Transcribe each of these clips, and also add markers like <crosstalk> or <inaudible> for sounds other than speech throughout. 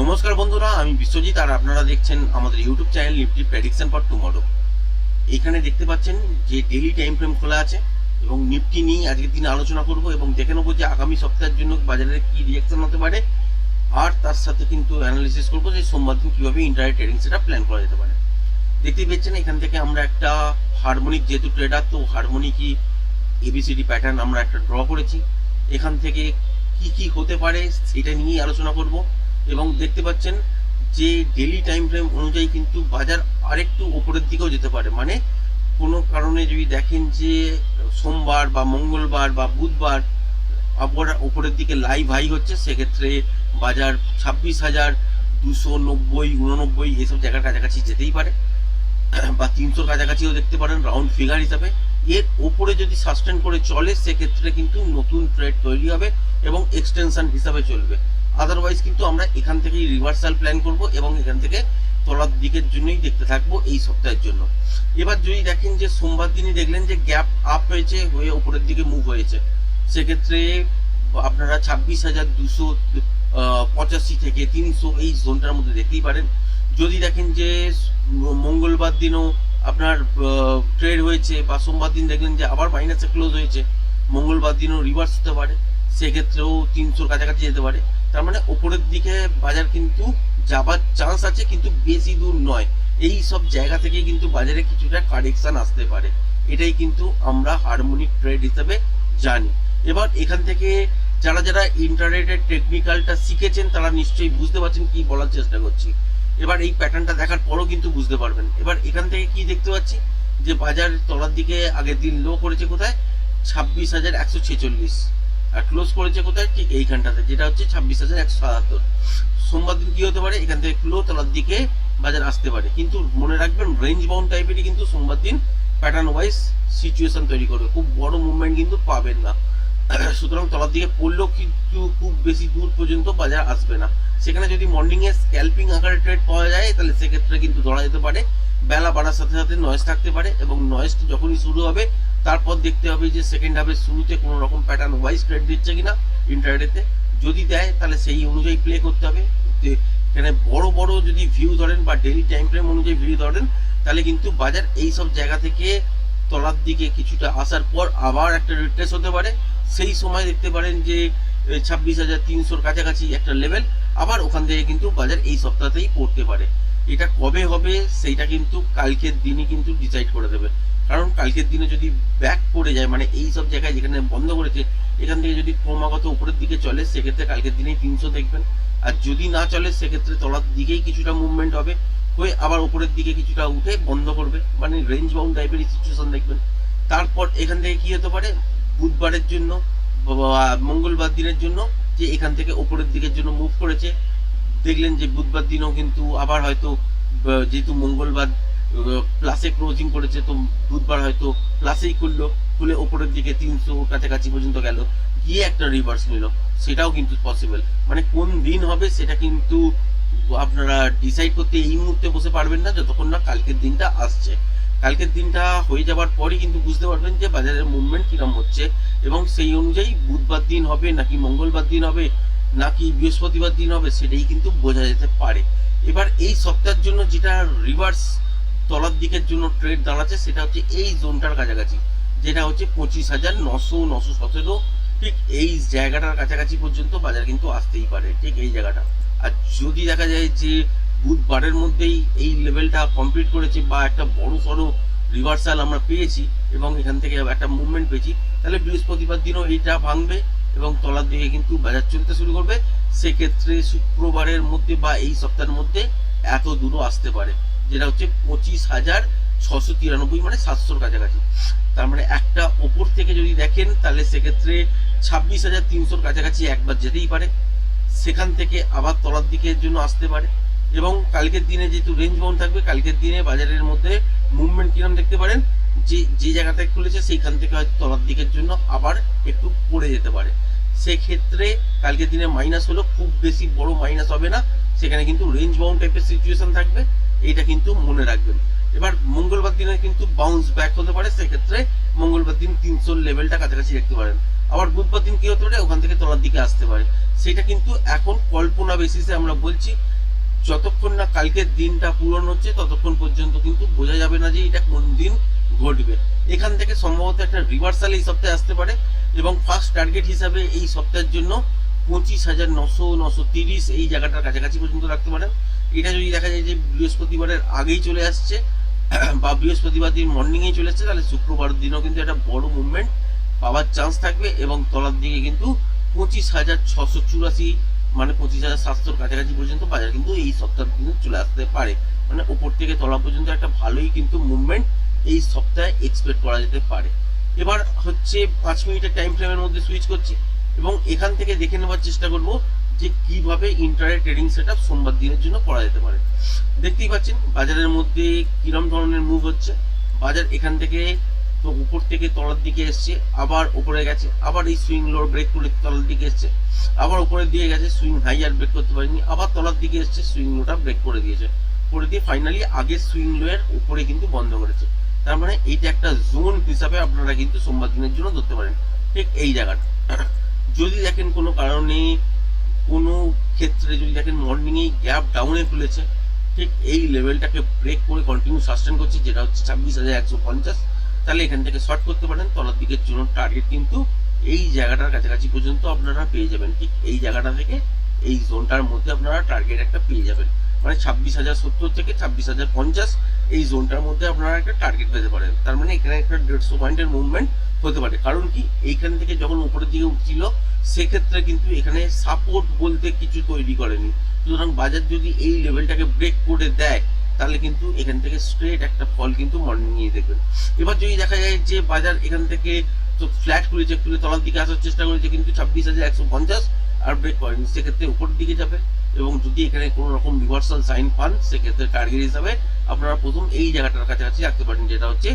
নমস্কার বন্ধুরা, আমি বিশ্বজিৎ আর আপনারা দেখছেন আমাদের YouTube channel Nifty prediction for tomorrow এখানে দেখতে পাচ্ছেন যে ডেইলি টাইম ফ্রেম খোলা আছে এবং নিফটি নিয়ে আজকের দিনে আলোচনা করব এবং দেখে নেব যে আগামী সপ্তাহের জন্য বাজারে কি রিয়াকশন হতে পারে আর তার সাথে কিন্তু অ্যানালিসিস করব যে সোমবার দিন কীভাবে ইন্টারনেট ট্রেডিং সেটা প্ল্যান করা যেতে পারে। দেখতেই পাচ্ছেন এখান থেকে আমরা একটা হারমোনিক যেহেতু ট্রেডার তো হারমোনিকই এবিসিডি প্যাটার্ন আমরা একটা ড্র করেছি। এখান থেকে কি কি হতে পারে সেটা নিয়েই আলোচনা করব। এবং দেখতে পাচ্ছেন যে ডেলি টাইম ফ্রেম অনুযায়ী কিন্তু বাজার আরেকটু ওপরের দিকেও যেতে পারে। মানে কোনো কারণে যদি দেখেন যে সোমবার বা মঙ্গলবার বা বুধবার আবহাওয়া ওপরের দিকে লাইভ হাই হচ্ছে, সেক্ষেত্রে বাজার ছাব্বিশ হাজার দুশো নব্বই, উননব্বই এসব জায়গার কাছাকাছি যেতেই পারে। বা তিনশোর কাছাকাছিও দেখতে পারেন রাউন্ড ফিগার হিসাবে। এর ওপরে যদি সাস্টেন করে চলে, সেক্ষেত্রে কিন্তু নতুন ট্রেড তৈরি হবে এবং এক্সটেনশন হিসাবে চলবে। আদারওয়াইজ কিন্তু আমরা এখান থেকেই রিভার্সাল প্ল্যান করব এবং এখান থেকে তলার দিকের জন্যই দেখতে থাকব এই সপ্তাহের জন্য। এবার যদি দেখেন যে সোমবার দিনই দেখলেন যে গ্যাপ আপ হয়েছে, হয়ে ওপরের দিকে মুভ হয়েছে। সেক্ষেত্রে আপনারা ছাব্বিশ হাজার দুশো পঁচাশি থেকে তিনশো এই জোনটার মধ্যে দেখতেই পারেন। যদি দেখেন যে মঙ্গলবার দিনও আপনার ট্রেড হয়েছে বা সোমবার দিন দেখলেন যে আবার মাইনাসে ক্লোজ হয়েছে, মঙ্গলবার দিনও রিভার্স হতে পারে। সেক্ষেত্রেও তিনশোর কাছাকাছি যেতে পারে। তার মানে ওপরের দিকে বাজার কিন্তু যাবার চান্স আছে, কিন্তু বেশি দূর নয়। এই সব জায়গা থেকে কিন্তু বাজারে কিছুটা কারেকশন আসতে পারে। এটাই কিন্তু আমরা হারমোনিক ট্রেড হিসেবে জানি। এবার এখান থেকে যারা যারা ইন্টারনেটের টেকনিক্যালটা শিখেছেন, তারা নিশ্চয়ই বুঝতে পারছেন কি বলার চেষ্টা করছি। এবার এই প্যাটার্নটা দেখার পরও কিন্তু বুঝতে পারবেন। এবার এখান থেকে কি দেখতে পাচ্ছি? যে বাজার তলার দিকে আগের দিন লো করেছে কোথায়? ছাব্বিশ হাজার একশো ছেচল্লিশ। ক্লোজ করেছে কোথায়? ঠিক এইখানটাতে, যেটা হচ্ছে ছাব্বিশ হাজার একশো সাতাত্তর। সোমবার দিন কি হতে পারে? এখান থেকে ক্লো তলার দিকে বাজার আসতে পারে। কিন্তু মনে রাখবেন রেঞ্জ বাউন্ড টাইপেরই কিন্তু সোমবার দিন প্যাটার্ন ওয়াইজ সিচুয়েশন তৈরি করবে। খুব বড় মুভমেন্ট কিন্তু পাবেন না। সুতরাং তলার দিকে পড়লেও কিন্তু খুব বেশি দূর পর্যন্ত বাজার আসবে না। সেখানে যদি মর্নিং এ স্ক্যাল্পিং আকারে ট্রেড পাওয়া যায়, তাহলে সেক্ষেত্রে কিন্তু ধরা যেতে পারে বেলা বাড়ার সাথে সাথে নয়েজ থাকতে পারে এবং নয়েজটি যখনই শুরু হবে, তারপর দেখতে হবে যে সেকেন্ড হাফের শুরুতে কোনো রকম প্যাটার্ন ওয়াইজ ট্রেড দিচ্ছে কিনা ইন্টারনেটে যদি দেয়, তাহলে সেই অনুযায়ী প্লে করতে হবে। এখানে বড় বড় যদি ভিউ ধরেন বা ডেলি টাইম ফ্রেম অনুযায়ী ভিউ ধরেন, তাহলে কিন্তু বাজার এই সব জায়গা থেকে তলার দিকে কিছুটা আসার পর আবার একটা রিট্রেস হতে পারে। সেই সময় দেখতে পারেন যে ছাব্বিশ হাজার তিনশোর কাছাকাছি একটা লেভেল আবার ওখান থেকে কিন্তু বাজার এই সপ্তাহতেই পড়তে পারে। এটা কবে হবে সেইটা কিন্তু কালকের দিনই কিন্তু ডিসাইড করে দেবে। কারণ কালকের দিনে যদি ব্যাক করে যায় মানে এই সব জায়গায় যেখানে বন্ধ করেছে, এখান থেকে যদি ক্রমাগত উপরের দিকে চলে, সেক্ষেত্রে কালকের দিনেই তিনশো দেখবেন। আর যদি না চলে, সেক্ষেত্রে তলার দিকেই কিছুটা মুভমেন্ট হবে, হয়ে আবার উপরের দিকে কিছুটা উঠে বন্ধ করবে। মানে রেঞ্জ বাউন্ড টাইপের সিচুয়েশন দেখবেন। তারপর এখান থেকে কি হতে পারে? বুধবারের জন্য মঙ্গলবার দিনের জন্য যে এখান থেকে উপরের দিকের জন্য মুভ করেছে দেখলেন যে বুধবার দিনও কিন্তু আবার হয়তো যেহেতু মঙ্গলবার প্লাসে ক্লোজিং করেছে, তো বুধবার হয়তো প্লাসেই খুললো, খুলে ওপরের দিকে তিনশো কাছাকাছি পর্যন্ত গেল, গিয়ে একটা রিভার্স নিল, সেটাও কিন্তু পসিবল মানে কোন দিন হবে সেটা কিন্তু আপনারা ডিসাইড করতে এই মুহূর্তে বসে পারবেন না, যতক্ষণ না কালকের দিনটা আসছে। কালকের দিনটা হয়ে যাবার পরই কিন্তু বুঝতে পারবেন যে বাজারের মুভমেন্ট কিরম হচ্ছে, এবং সেই অনুযায়ী বুধবার দিন হবে নাকি মঙ্গলবার দিন হবে নাকি বৃহস্পতিবার দিন হবে সেটাই কিন্তু বোঝা যেতে পারে। এবার এই সপ্তাহের জন্য যেটা রিভার্স তলার দিকের জন্য ট্রেড দাঁড়াচ্ছে সেটা হচ্ছে এই জোনটার কাছাকাছি, যেটা হচ্ছে পঁচিশ হাজার নশো নশো সতেরো। ঠিক এই জায়গাটার কাছাকাছি পর্যন্ত বাজার কিন্তু আসতেই পারে, ঠিক এই জায়গাটা। আর যদি দেখা যায় যে বুধবারের মধ্যেই এই লেভেলটা কমপ্লিট করেছে বা একটা বড় সড়ো রিভার্সাল আমরা পেয়েছি এবং এখান থেকে একটা মুভমেন্ট পেয়েছি, তাহলে বৃহস্পতিবার দিনও এইটা ভাঙবে। এবং তলার দিকে কিন্তু বাজার চলতে শুরু করবে, সেক্ষেত্রে শুক্রবারের মধ্যে বা এই সপ্তাহের মধ্যে এত দূরও আসতে পারে, যেটা হচ্ছে পঁচিশ হাজার ছশো তিরানব্বই মানে সাতশোর কাছাকাছি। তার মানে একটা ওপর থেকে যদি দেখেন, তাহলে সেক্ষেত্রে ছাব্বিশ হাজার তিনশোর কাছাকাছি একবার যেতেই পারে। সেখান থেকে আবার তলার দিকের জন্য আসতে পারে এবং কালকের দিনে যেহেতু রেঞ্জ বাউন্ড থাকবে, কালকের দিনে বাজারের মধ্যে মুভমেন্ট কিরম দেখতে পারেন? যে যে জায়গাটা খুলেছে, সেইখান থেকে হয়তো তলার দিকের জন্য আবার একটু পড়ে যেতে পারে। সেক্ষেত্রে কালকের দিনে মাইনাস হলো, খুব বেশি বড় মাইনাস হবে না। সেখানে কিন্তু রেঞ্জ বাউন্ড টাইপের সিচুয়েশন থাকবে, এইটা কিন্তু মনে রাখবেন। এবার মঙ্গলবার দিনে কিন্তু বাউন্স ব্যাক হতে পারে, সেক্ষেত্রে মঙ্গলবার দিন তিনশোর লেভেলটা কাছাকাছি দেখতে পারেন। আবার বুধবার দিন কি হতে পারে, ওখান থেকে তলার দিকে আসতে পারে। সেটা কিন্তু এখন কল্পনা বেসিসে আমরা বলছি যতক্ষণ না কালকের দিনটা পূরণ হচ্ছে, ততক্ষণ পর্যন্ত কিন্তু বোঝা যাবে না যে এটা কোন দিন ঘটবে। এখান থেকে সম্ভবত একটা রিভার্সাল এই সপ্তাহে আসতে পারে এবং ফার্স্ট টার্গেট হিসাবে এই সপ্তাহের জন্য পঁচিশ হাজার নশো নশো তিরিশ এই জায়গাটার কাছাকাছি পর্যন্ত রাখতে পারেন। এটা যদি দেখা যায় যে বৃহস্পতিবারের আগেই চলে আসছে <clears throat> বা বৃহস্পতিবার দিন মর্নিংয়েই চলে আসছে, তাহলে শুক্রবার দিনও কিন্তু একটা বড় মুভমেন্ট পাওয়ার চান্স থাকবে এবং তলার দিকে কিন্তু পঁচিশ হাজার ছশো চুরাশি মানে পঁচিশ হাজার সাতশোর কাছাকাছি পর্যন্ত বাজার কিন্তু এই সপ্তাহ কিন্তু চলে আসতে পারে। মানে ওপর থেকে তলা পর্যন্ত একটা ভালোই কিন্তু মুভমেন্ট এই সপ্তাহে এক্সপেক্ট করা যেতে পারে। এবার হচ্ছে পাঁচ মিনিটের টাইম ফ্রেমের মধ্যে সুইচ করছি এবং এখান থেকে দেখে নেওয়ার চেষ্টা করব যে কীভাবে ইন্টারনেট ট্রেডিং সেট আপ সোমবার দিনের জন্য করা যেতে পারে। দেখতেই পাচ্ছেন, বাজারের মধ্যে কিরম ধরনের মুভ হচ্ছে। বাজার এখান থেকে তো উপর থেকে তলার দিকে এসছে, আবার উপরে গেছে, আবার এই সুইং লোর ব্রেক করে তলার দিকে এসছে, আবার উপরের দিকে গেছে সুইং হাই আর ব্রেক করতে পারেনি, আবার তলার দিকে এসছে সুইং লোটা ব্রেক করে দিয়েছে, করে দিয়ে ফাইনালি আগের সুইং লোয়ের উপরে কিন্তু বন্ধ করেছে। তার মানে এইটা একটা জোন হিসাবে আপনারা কিন্তু সোমবার দিনের জন্য ধরতে পারেন। ঠিক এই জায়গাটা। যদি দেখেন কোনো কারণে, কোনো ক্ষেত্রে যদি দেখেন মর্নিংয়ে গ্যাপ ডাউনে খুলেছে, ঠিক এই লেভেলটাকে ব্রেক করে কন্টিনিউ সাস্টেন করছে, যেটা হচ্ছে ছাব্বিশ হাজার একশো পঞ্চাশ। তাহলে এখান থেকে শর্ট করতে পারেন, তলার দিকের জন্য টার্গেট কিন্তু এই জায়গাটার কাছাকাছি পর্যন্ত আপনারা পেয়ে যাবেন। ঠিক এই জায়গাটা থেকে এই জোনটার মধ্যে আপনারা টার্গেট একটা পেয়ে যাবেন। মানে ছাব্বিশ হাজার সত্তর থেকে ছাব্বিশ হাজার পঞ্চাশ এই জোনটার মধ্যে আপনারা একটা টার্গেট পেতে পারেন। তার মানে এখানে একটা দেড়শো পয়েন্টের মুভমেন্ট হতে পারে। কারণ কি? এইখান থেকে যখন উপরের দিকে উঠছিল, সেক্ষেত্রে কিন্তু এখানে সাপোর্ট বলতে কিছু তৈরি করেনি। সুতরাং বাজার যদি এই লেভেলটাকে ব্রেক করে দেয় তাহলে কিন্তু এখান থেকে স্ট্রেট একটা ফল কিন্তু মর্নিং নিয়ে দেখবেন। এবার যদি দেখা যায় যে বাজার এখান থেকে তো ফ্ল্যাট খুলেছে খুলে তলার দিকে আসার চেষ্টা করেছে কিন্তু ছাব্বিশ হাজার একশো পঞ্চাশ আর ব্রেক করেনি সেক্ষেত্রে উপরের দিকে যাবে এবং যদি এখানে কোনো রকম রিভার্সাল সাইন পান, সেক্ষেত্রে টার্গেট হিসাবে আপনারা প্রথম এই জায়গাটার কাছাকাছি রাখতে পারেন, যেটা হচ্ছে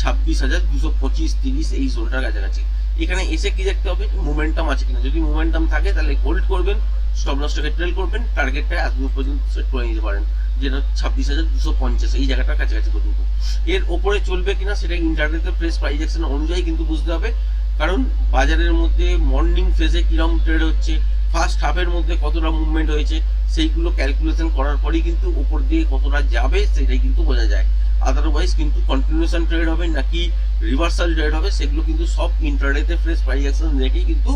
ছাব্বিশ হাজার দুশো পঁচিশ তিরিশ এই জোনটার কাছাকাছি। এখানে এসে কি দেখতে হবে? মোমেন্টাম আছে কিনা। যদি মোমেন্টাম থাকে, তাহলে হোল্ড করবেন স্টপ লসটাকে ট্রেল করবেন টার্গেটটা এত পর্যন্ত সেট করে নিতে পারেন। যেটা ছাব্বিশ হাজার দুশো পঞ্চাশ, এই জায়গাটার কাছাকাছি পর্যন্ত। এর ওপরে চলবে কিনা সেটা ইন্টারনেটে প্রেস প্রাইস অ্যাকশন অনুযায়ী কিন্তু বুঝতে হবে। কারণ বাজারের মধ্যে মর্নিং ফেজে কিরম ট্রেড হচ্ছে ফার্স্ট হাফের মধ্যে কতটা মুভমেন্ট হয়েছে, সেইগুলো ক্যালকুলেশন করার পরেই কিন্তু উপর দিয়ে কতটা যাবে সেটাই কিন্তু বোঝা যায়। আদারওয়াইজ কিন্তু কন্টিনিউশন ট্রেড হবে নাকি রিভার্সাল ট্রেড হবে, সেগুলো কিন্তু সব ইন্টারনেটে ফ্রেশ প্রাইস অ্যাকশন দেখেই কিন্তু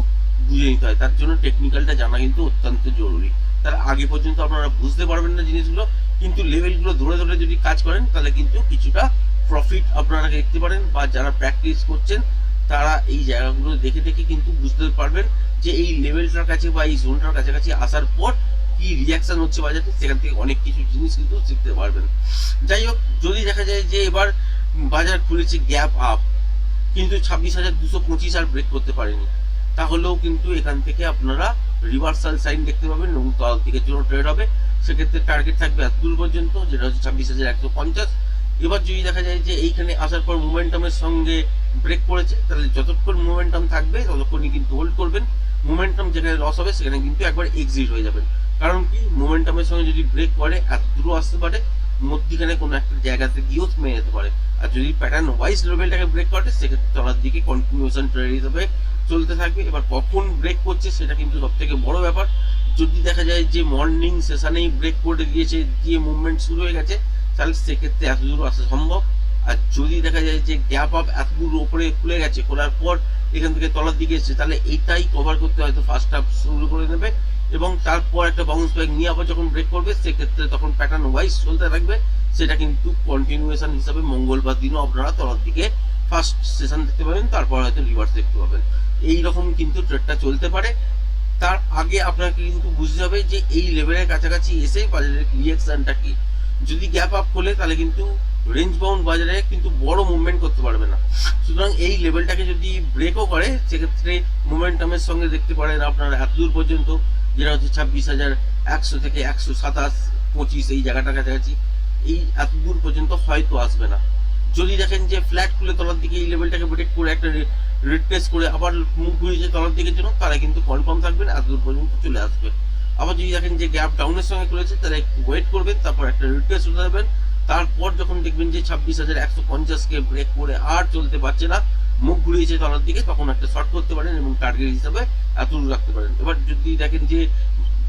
বুঝে নিতে হয়। তার জন্য টেকনিক্যালটা জানা কিন্তু অত্যন্ত জরুরি। তার আগে পর্যন্ত আপনারা বুঝতে পারবেন না জিনিসগুলো কিন্তু লেভেলগুলো ধরে ধরে যদি কাজ করেন, তাহলে কিন্তু কিছুটা প্রফিট আপনারা দেখতে পারেন বা যারা প্র্যাকটিস করছেন, তারা এই জায়গাগুলো দেখে দেখে কিন্তু বুঝতে পারবেন যে এই লেভেলটার কাছে বা এই জোনটার কাছাকাছি আসার পর কি রিয়াকশন হচ্ছে বাজারে, সেখান থেকে অনেক কিছু জিনিস কিন্তু শিখতে পারবেন। যাই হোক, যদি দেখা যায় যে এবার বাজার খুলেছে গ্যাপ আপ কিন্তু ছাব্বিশ হাজার দুশো পঁচিশ আর ব্রেক করতে পারেনি, তাহলেও কিন্তু এখান থেকে আপনারা রিভার্সাল সাইন দেখতে পাবেন এবং তল দিকের জন্য ট্রেড হবে। সেক্ষেত্রে টার্গেট থাকবে এত দূর পর্যন্ত, যেটা হচ্ছে ছাব্বিশ হাজার একশো পঞ্চাশ। এবার যদি দেখা যায় যে এইখানে আসার পর মোমেন্টামের সঙ্গে ব্রেক করেছে তাহলে যতক্ষণ মোমেন্টাম থাকবে, ততক্ষণই কিন্তু হোল্ড করবেন। মোমেন্টাম যেখানে লস হবে, সেখানে কিন্তু একবার এক্সিট হয়ে যাবেন। কারণ কি? মোমেন্টামের সঙ্গে যদি ব্রেক করে এত দূর আসতে পারে, মধ্যিখানে কোনো একটা জায়গাতে গিয়েও থেমে যেতে পারে। আর যদি প্যাটার্ন ওয়াইজ লেভেলটাকে ব্রেক করে, সেক্ষেত্রে তলার দিকে কন্টিনিউশন ট্রেড হিসেবে চলতে থাকবে। এবার কখন ব্রেক করছে, সেটা কিন্তু সব থেকে বড় ব্যাপার। যদি দেখা যায় যে মর্নিং সেশনেই ব্রেক করে দিয়েছে দিয়ে মুভমেন্ট শুরু হয়ে গেছে, তাহলে সেক্ষেত্রে এত দূর আসা সম্ভব। আর যদি দেখা যায় যে গ্যাপ আপ এত দূর ওপরে খুলে গেছে, খোলার পর এখান থেকে তলার দিকে এসছে, তাহলে এইটাই কভার করতে হয়তো ফার্স্ট হাফ শুরু করে নেবে এবং তারপর একটা বাউন্স ব্যাক নিয়ে আবার যখন ব্রেক করবে, সেক্ষেত্রে তখন প্যাটার্ন ওয়াইজ চলতে থাকবে। সেটা কিন্তু কন্টিনিউয়েশন হিসাবে মঙ্গলবার দিনও আপনারা তলার দিকে ফার্স্ট সেশন দেখতে পাবেন, তারপর হয়তো রিভার্স দেখতে পাবেন। এই রকম কিন্তু ট্রেডটা চলতে পারে। তার আগে আপনাকে কিন্তু বুঝতে হবে যে এই লেভেলের কাছাকাছি এসে বাজারের রিয়াকশনটা কি? যদি গ্যাপ আপ খোলে তাহলে কিন্তু রেঞ্জ বাউন্ড বাজারে কিন্তু বড় মুভমেন্ট করতে পারবে না। সুতরাং এই লেভেলটাকে যদি ব্রেকও করে, সেক্ষেত্রে মোমেন্টামের সঙ্গে দেখতে পারেন আপনারা এত দূর পর্যন্ত, যেটা হচ্ছে ছাব্বিশ হাজার একশো থেকে একশো সাতাশ, পঁচিশ, এই জায়গাটার কাছাকাছি, এই এত দূর পর্যন্ত হয়তো আসবে না। যদি দেখেন যে ফ্ল্যাট খুলে তলার দিকে এই লেভেলটাকে ব্রেক করে একটা রিট্রেস করে আবার মুখ ঘুরিয়েছে তলার দিকে জন্য তারা কিন্তু কনফার্ম থাকবেন এত দূর পর্যন্ত চলে আসবে। আবার যদি দেখেন যে গ্যাপ ডাউনের সঙ্গে খুলেছে তারা একটু ওয়েট করবেন তারপর একটা রিট্রেস হতে যাবেন তারপর যখন দেখবেন যে ছাব্বিশ হাজার একশো পঞ্চাশকে ব্রেক করে আর চলতে পারছে না, মুখ ঘুরিয়েছে তলার দিকে, তখন একটা শর্ট করতে পারেন এবং টার্গেট হিসাবে এত দূর রাখতে পারেন। এবার যদি দেখেন যে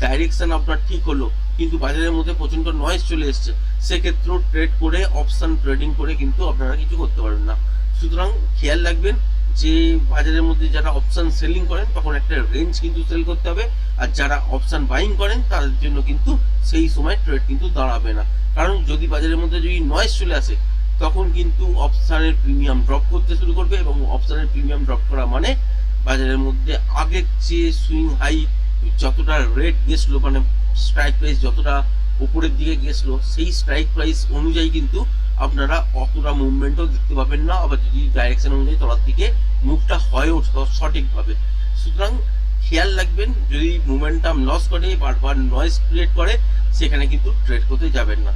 ডাইরেকশন আপনার ঠিক হলো, কিন্তু বাজারের মধ্যে প্রচণ্ড নয়েজ চলে এসছে, সেক্ষেত্রেও ট্রেড করে অপশান ট্রেডিং করে কিন্তু আপনারা কিছু করতে পারবেন না। সুতরাং খেয়াল রাখবেন যে বাজারের মধ্যে যারা অপশন সেলিং করেন, তখন একটা রেঞ্জ কিন্তু সেল করতে হবে। আর যারা অপশন বাইং করেন, তাদের জন্য কিন্তু সেই সময় ট্রেড কিন্তু দাঁড়াবে না। কারণ যদি বাজারের মধ্যে যদি নয়েজ চলে আসে, তখন কিন্তু অপশানের প্রিমিয়াম ড্রপ করতে শুরু করবে এবং অপশানের প্রিমিয়াম ড্রপ করা মানে বাজারের মধ্যে আগের যে সুইং হাই যতটা রেট গেছিল মানে স্ট্রাইক প্রাইস যতটা উপরের দিকে গেছিল, সেই স্ট্রাইক প্রাইস অনুযায়ী কিন্তু আপনারা অতটা মুভমেন্টও দেখতে পাবেন না, আবার যদি ডাইরেকশন অনুযায়ী তলার দিকে মুভটা হয়ও সঠিকভাবে। সুতরাং খেয়াল রাখবেন, যদি মোমেন্টাম লস করে, বারবার নয়েজ ক্রিয়েট করে, সেখানে কিন্তু ট্রেড করতে যাবেন না।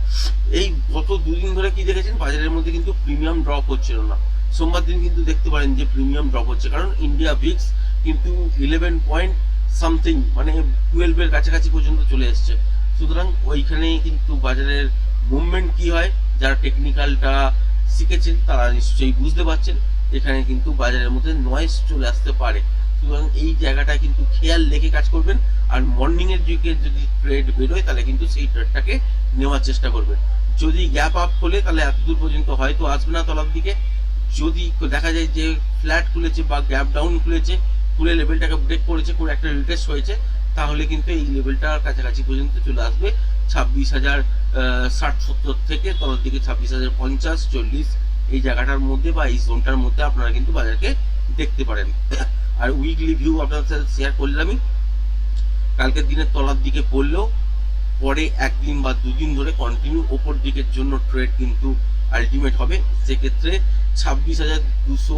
এই গত দুদিন ধরে কি দেখেছেন? বাজারের মধ্যে কিন্তু প্রিমিয়াম ড্রপ হচ্ছিল না। সোমবার দিন কিন্তু দেখতে পারেন যে প্রিমিয়াম ড্রপ হচ্ছে, কারণ ইন্ডিয়া ভিক্স কিন্তু ইলেভেন পয়েন্ট সামথিং মানে টুয়েলভের কাছাকাছি পর্যন্ত চলে এসছে। সুতরাং ওইখানে কিন্তু বাজারের মুভমেন্ট কি হয়? যারা টেকনিক্যালটা শিখেছেন তারা নিশ্চয়ই বুঝতে পারছেন। এখানে কিন্তু বাজারের মধ্যে নয়েজ চলে আসতে পারে। সুতরাং এই জায়গাটা কিন্তু খেয়াল রেখে কাজ করবেন আর মর্নিং এর দিকে যদি ট্রেড বেরোয়, তাহলে কিন্তু সেই ট্রেডটাকে নেওয়ার চেষ্টা করবেন। যদি গ্যাপ আপ হলে তাহলে এতদূর পর্যন্ত হয়তো আসবে না তলার দিকে। যদি দেখা যায় যে ফ্ল্যাট খুলেছে বা গ্যাপ ডাউন খুলেছে খুলে লেভেলটাকে ব্রেক করেছে করে একটা রিটেস্ট হয়েছে, তাহলে কিন্তু এই লেভেলটার কাছাকাছি পর্যন্ত চলে আসবে। ছাব্বিশ হাজার ষাট, সত্তর থেকে তলার দিকে ছাব্বিশ হাজার পঞ্চাশ, চল্লিশ, এই জায়গাটার মধ্যে বা এই জোনটার মধ্যে আপনারা কিন্তু বাজারকে দেখতে পারেন। আর উইকলি ভিউ আপনাদের সাথে শেয়ার করলামই। কালকের দিনের তলার দিকে পড়লেও পরে একদিন বা দুদিন ধরে কন্টিনিউ ওপর দিকের জন্য ট্রেড কিন্তু আলটিমেট হবে। সেক্ষেত্রে ছাব্বিশ হাজার দুশো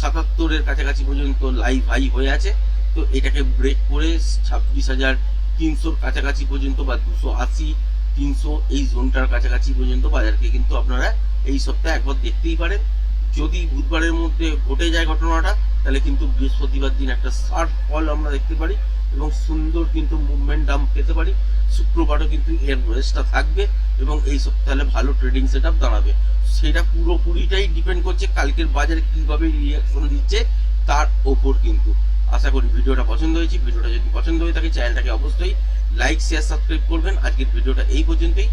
সাতাত্তরের কাছাকাছি পর্যন্ত লাইভ হাই হয়ে আছে। তো এটাকে ব্রেক করে ছাব্বিশ হাজার তিনশোর কাছাকাছি পর্যন্ত বা দুশো আশি তিনশো এই জোনটার কাছাকাছি পর্যন্ত বাজারকে কিন্তু আপনারা এই সপ্তাহে একবার দেখতেই পারেন। যদি বুধবারের মধ্যে ঘটে যায় ঘটনাটা, তাহলে কিন্তু বৃহস্পতিবার দিন একটা শার্প ফল আমরা দেখতে পারি এবং সুন্দর কিন্তু মুভমেন্ট দাম পেতে পারি। শুক্রবারও কিন্তু এর রেসটা থাকবে এবং এই সপ্তাহে ভালো ট্রেডিং সেট দাঁড়াবে। সেটা পুরোপুরিটাই ডিপেন্ড করছে কালকের বাজারে কীভাবে রিয়াকশন দিচ্ছে তার ওপর কিন্তু। আশা করি ভিডিওটা পছন্দ হয়েছে। ভিডিওটা যদি পছন্দ হয়ে থাকে, চ্যানেলটাকে অবশ্যই লাইক শেয়ার সাবস্ক্রাইব করবেন। আজকের ভিডিওটা এই পর্যন্তই।